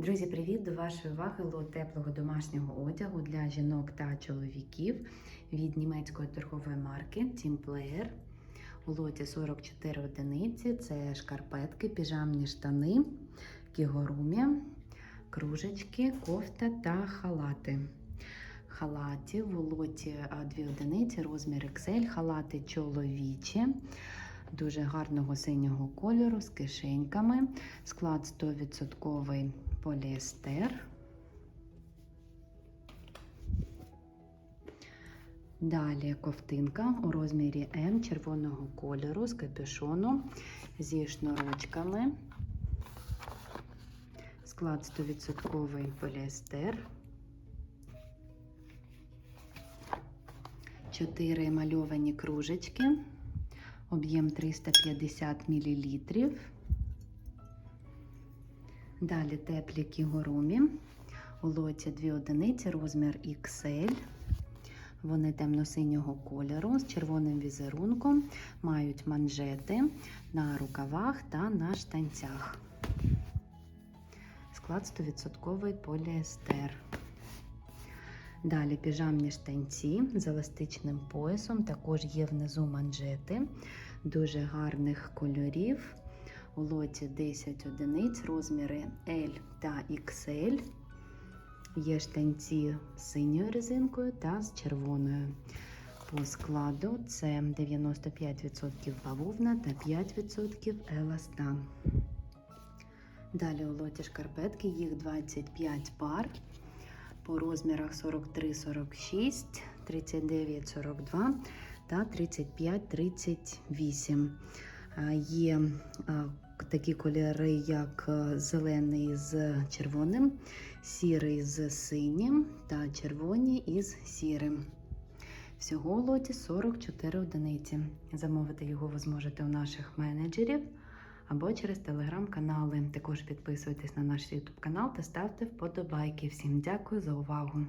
Друзі, привіт! До вашої уваги лот теплого домашнього одягу для жінок та чоловіків від німецької торгової марки Team Player. У лоті 44 одиниці. Це шкарпетки, піжамні штани, кігорумі, кружечки, кофта та халати. Халатів у лоті а, дві одиниці, розмір XL, халати чоловічі. Дуже гарного синього кольору з кишеньками. Склад 100% поліестер. Далі ковтинка у розмірі М червоного кольору з капюшону зі шнурочками. Склад 100% поліестер. Чотири мальовані кружечки. Об'єм 350 мл. Далі теплі кігурумі. У лоті дві одиниці, розмір XL. Вони темно-синього кольору з червоним візерунком, мають манжети на рукавах та на штанцях. Склад 100% поліестер. Далі піжамні штанці з еластичним поясом, також є внизу манжети дуже гарних кольорів. У лоті 10 одиниць, розміри L та XL. Є штанці з синьою резинкою та з червоною. По складу це 95% бавовна та 5% еластан. Далі у лоті шкарпетки, їх 25 пар по розмірах 43-46, 39-42 та 35-38. Є такі кольори, як зелений з червоним, сірий з синім та червоні із сірим. Всього лоті 44 одиниці. Замовити його ви зможете у наших менеджерів або через телеграм-канали. Також підписуйтесь на наш YouTube канал та ставте вподобайки. Всім дякую за увагу!